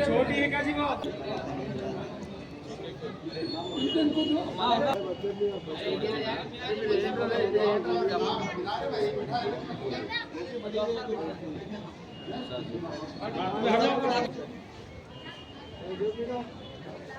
छोटी है कैसी को सुना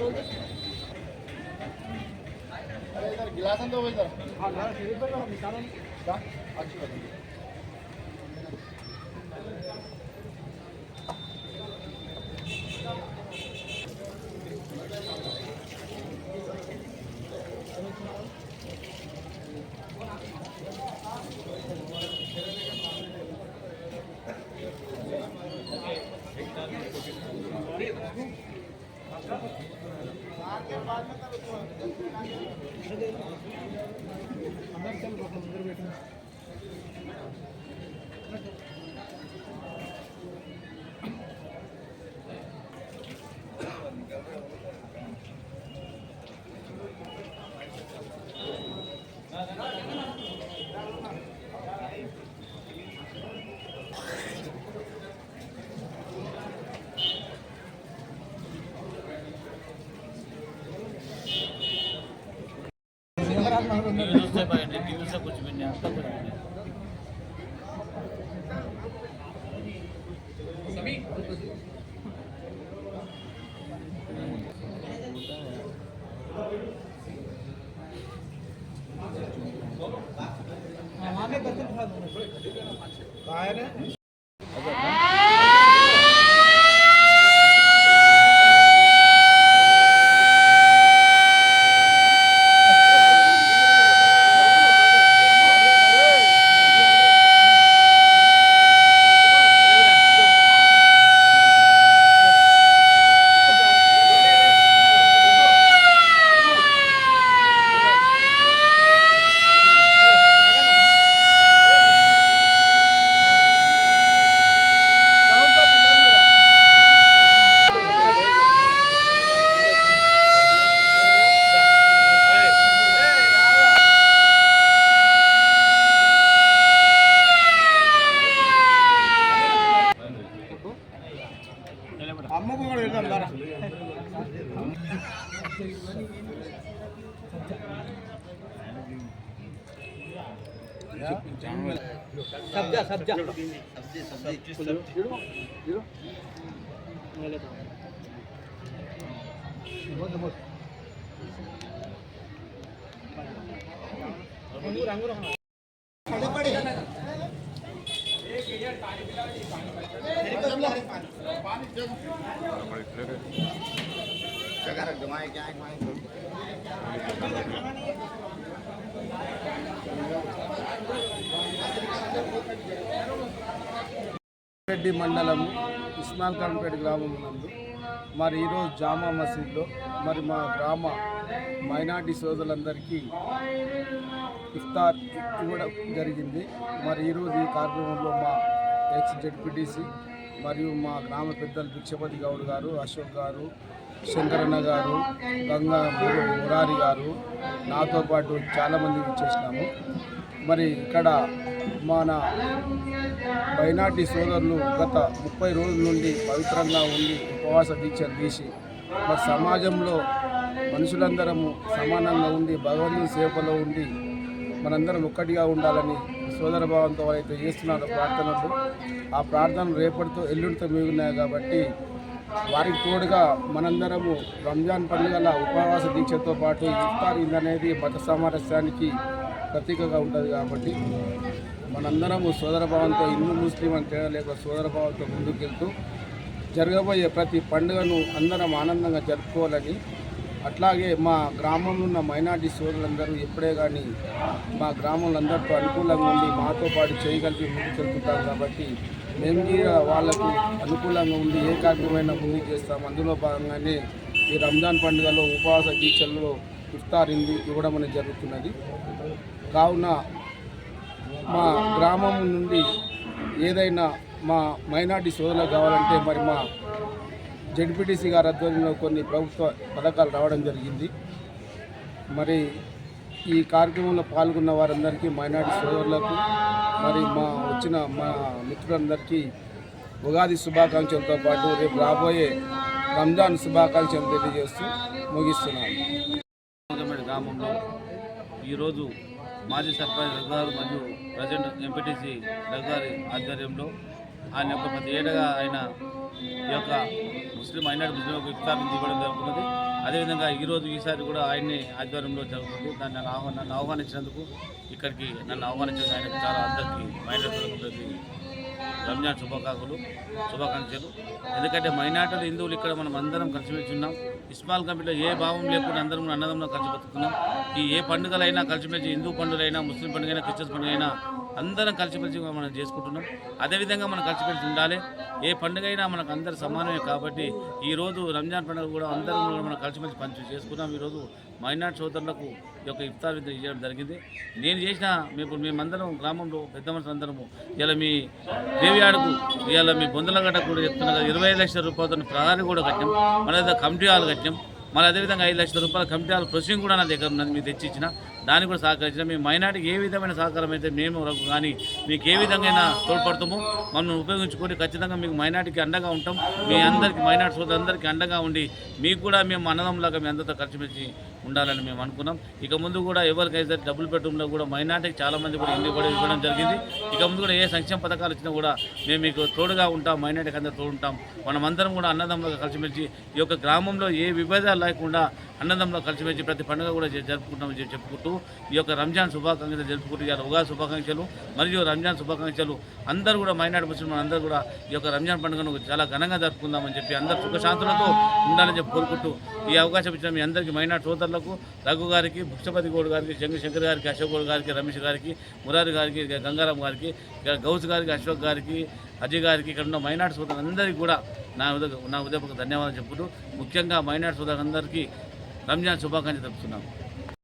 Gracias. अरे इधर। गिलासन दो इधर हाँ गिलास అందరికీ ముందర పెట్టిన न्यूज़ से बैठे न्यूज़ से कुछ भी नहीं आता कुछ भी नहीं काय रे सब्जा सब्जा सब्ज़ी। सब्ज़ी ज़ीरो अंगूर अंगूर पड़े पड़े पानी जगह जमाए क्या है? రెడ్డి మండలం ఇస్మాల్ ఖాన్పేట గ్రామం నందు మరి ఈరోజు జామా మసీద్లో మరి మా గ్రామ మైనార్టీ సోదరులందరికీ ఇఫ్తార్ ఇవ్వడం జరిగింది. మరి ఈరోజు ఈ కార్యక్రమంలో మా ఎక్స్ జెడ్పీటీసీ మరియు మా గ్రామ పెద్దలు భిక్షపతి గౌడ్ గారు అశోక్ గారు శంకరన్న గారు గంగా మురారి గారు నాతో పాటు చాలామంది చేసినాము మరి ఇక్కడ మన బైనాటి సోదరులు గత ముప్పై రోజుల నుండి పవిత్రంగా ఉండి ఉపవాస దీక్షలు తీసి మరి సమాజంలో మనుషులందరము సమానంగా ఉండి భగవంతుని సేవలో ఉండి మనందరం ఒక్కటిగా ఉండాలని సోదర భావంతో అయితే చేస్తున్నారు ప్రార్థనలు ఆ ప్రార్థనలు రేపటితో ఎల్లుండితో మిగులున్నాయి కాబట్టి వారికి తోడుగా మనందరము రంజాన్ పండుగల ఉపవాస దీక్షతో పాటు ఇఫ్తార్ అనేది మత సామరస్యానికి ప్రతీకగా ఉంటుంది కాబట్టి మనందరము సోదర భావంతో హిందూ ముస్లిం అని తేడా లేక సోదర భావంతో ముందుకెళ్తూ జరగబోయే ప్రతి పండుగను అందరం ఆనందంగా జరుపుకోవాలని అట్లాగే మా గ్రామంలో ఉన్న మైనార్టీ సోదరులందరూ ఎప్పుడే కానీ మా గ్రామంలో అందరితో అనుకూలంగా ఉండి మాతో పాటు చేయగలిపి ముందుకెళ్తుంటాం కాబట్టి మేము వాళ్ళకు అనుకూలంగా ఉండి ఏ కార్యక్రమమైనా ముందుకు చేస్తాం. అందులో భాగంగానే ఈ రంజాన్ పండుగలో ఉపవాస దీక్షల్లో ఇఫ్తార్ ఇవ్వడం అనేది జరుగుతున్నది. కావున మా గ్రామం నుండి ఏదైనా మా మైనార్టీ సోదరులకు కావాలంటే మరి మా జడ్పీటీసీ గారి ఆధ్వర్యంలో కొన్ని ప్రభుత్వ పథకాలు రావడం జరిగింది. మరి ఈ కార్యక్రమంలో పాల్గొన్న వారందరికీ మైనార్టీ సోదరులకు మరి మా వచ్చిన మా మిత్రులందరికీ ఉగాది శుభాకాంక్షలతో పాటు రేపు రాబోయే రంజాన్ శుభాకాంక్షలు తెలియజేస్తూ ముగిస్తున్నాను. గ్రామంలో ఈరోజు మాజీ సర్పంచ్ రఘుగారు మరియు ప్రజెంట్ ఎంపీటీసీ రఘుగారి ఆధ్వర్యంలో ఆయన యొక్క ప్రతి ఏటగా ఆయన ఈ యొక్క ముస్లిం మైనార్టీ ముస్లింలకు ఇఫ్తార్ ఇవ్వడం జరుగుతున్నది. అదేవిధంగా ఈరోజు ఈసారి కూడా ఆయన్ని ఆధ్వర్యంలో జరుగుతుంది. దాన్ని నన్ను ఆహ్వాన నన్ను ఆహ్వానించినందుకు ఇక్కడికి నన్ను ఆహ్వానించిన ఆయనకు చాలా అందరికీ మైనార్టీ రంజాన్ శుభాకాంక్షలు శుభాకాంక్షలు. ఎందుకంటే మైనార్టీలు హిందువులు ఇక్కడ మనం అందరం కలిసిమెలిసి ఉన్నాం. ఇస్మాల్ కమిటీలో ఏ భావం లేకుండా అందరం అన్నదంలో కలిసి బతుకుతున్నాం. ఈ ఏ పండుగలైనా కలిసిమెలిసి హిందూ పండుగలైనా ముస్లిం పండుగ అయినా క్రిస్టియన్స్ పండుగ అయినా అందరం కలిసిమెలిసి మనం చేసుకుంటున్నాం. అదేవిధంగా మనం కలిసిమెలిసి ఉండాలి. ఏ పండుగ అయినా మనకు అందరు సమానమే కాబట్టి ఈరోజు రంజాన్ పండుగ కూడా అందరం కూడా మనం కలిసిమెలిసి పంచి చేసుకున్నాం. ఈరోజు మైనార్టీ సోదరులకు ఈ యొక్క ఇఫ్తార్ విద్య చేయడం జరిగింది. నేను చేసిన మేము మేమందరం గ్రామంలో పెద్ద మనుషులు అందరము ఇలా మీ దేవియాడకు ఇలా మీ బొందలగడ్డ కూడా చెప్తున్నా కదా ఇరవై ఐదు లక్షల రూపాయలతో ప్రధాని కూడా కట్టాం మన దగ్గర కమిటీ హాల్ కట్టాం మళ్ళీ అదేవిధంగా ఐదు లక్షల రూపాయల కమిటీ హాల్ ప్రొసీడింగ్ కూడా నా దగ్గర ఉన్నది మీరు తెచ్చిచ్చిన. దాన్ని కూడా సహకరించిన మీ మైనార్టీకి ఏ విధమైన సహకారం అయితే మేము వరకు కానీ మీకు ఏ విధంగా తోడ్పడతామో మమ్మల్ని ఉపయోగించుకొని ఖచ్చితంగా మీకు మైనార్టీకి అండగా ఉంటాం. మీ అందరికీ మైనార్టీ సోదరులందరికీ అండగా ఉండి మీకు కూడా మేము అన్నదంలాగా మీ అందరితో కలిసిమెలిసి ఉండాలని మేము అనుకున్నాం. ఇక ముందు కూడా ఎవరికైతే డబ్బులు బెడ్రూమ్లో కూడా మైనార్టీకి చాలామంది కూడా ఇల్లు కూడా ఇవ్వడం జరిగింది. ఇక ముందు కూడా ఏ సంక్షేమ పథకాలు ఇచ్చినా కూడా మేము మీకు తోడుగా ఉంటాం మైనార్టీకి అందరూ తోడు ఉంటాం. మనమందరం కూడా అన్నదమ్ములుగా కలిసిమెలిసి ఈ యొక్క గ్రామంలో ఏ విభేదాలు లేకుండా అన్నదమ్ములో కలిసిమెలిసి ప్రతి పండుగ కూడా జరుపుకుంటామని చెప్పుకుంటూ చెప్పుకుంటూ ఈ యొక్క రంజాన్ శుభాకాంక్షలు జరుపుకుంటూ ఇవాళ ఉగాది శుభాకాంక్షలు మరియు రంజాన్ శుభాకాంక్షలు. అందరూ కూడా మైనార్టీ ముస్లిం అందరూ కూడా ఈ యొక్క రంజాన్ పండుగను చాలా ఘనంగా జరుపుకుందామని చెప్పి అందరూ సుఖశాంతులతో ఉండాలని చెప్పి కోరుకుంటూ ఈ అవకాశం ఇచ్చిన మీ అందరికీ మైనార్టీ సోదరులకు రఘు గారికి భుక్షపతి గౌడ్ గారికి శంకర్ గారికి అశోక్ గౌడ్ గారికి రమేష్ గారికి మురారి గారికి గంగారాం గారికి గౌస్ గారికి అశోక్ గారికి అజయ్ గారికి ఇక్కడ ఉన్న మైనార్టీ సోదరులందరికీ కూడా నా ఉదయ నా ఉదయపు ధన్యవాదాలు చెప్పుకుంటూ ముఖ్యంగా మైనార్టీ సోదరులందరికీ రంజాన్ శుభాకాంక్షలు తెలుపుతున్నాను.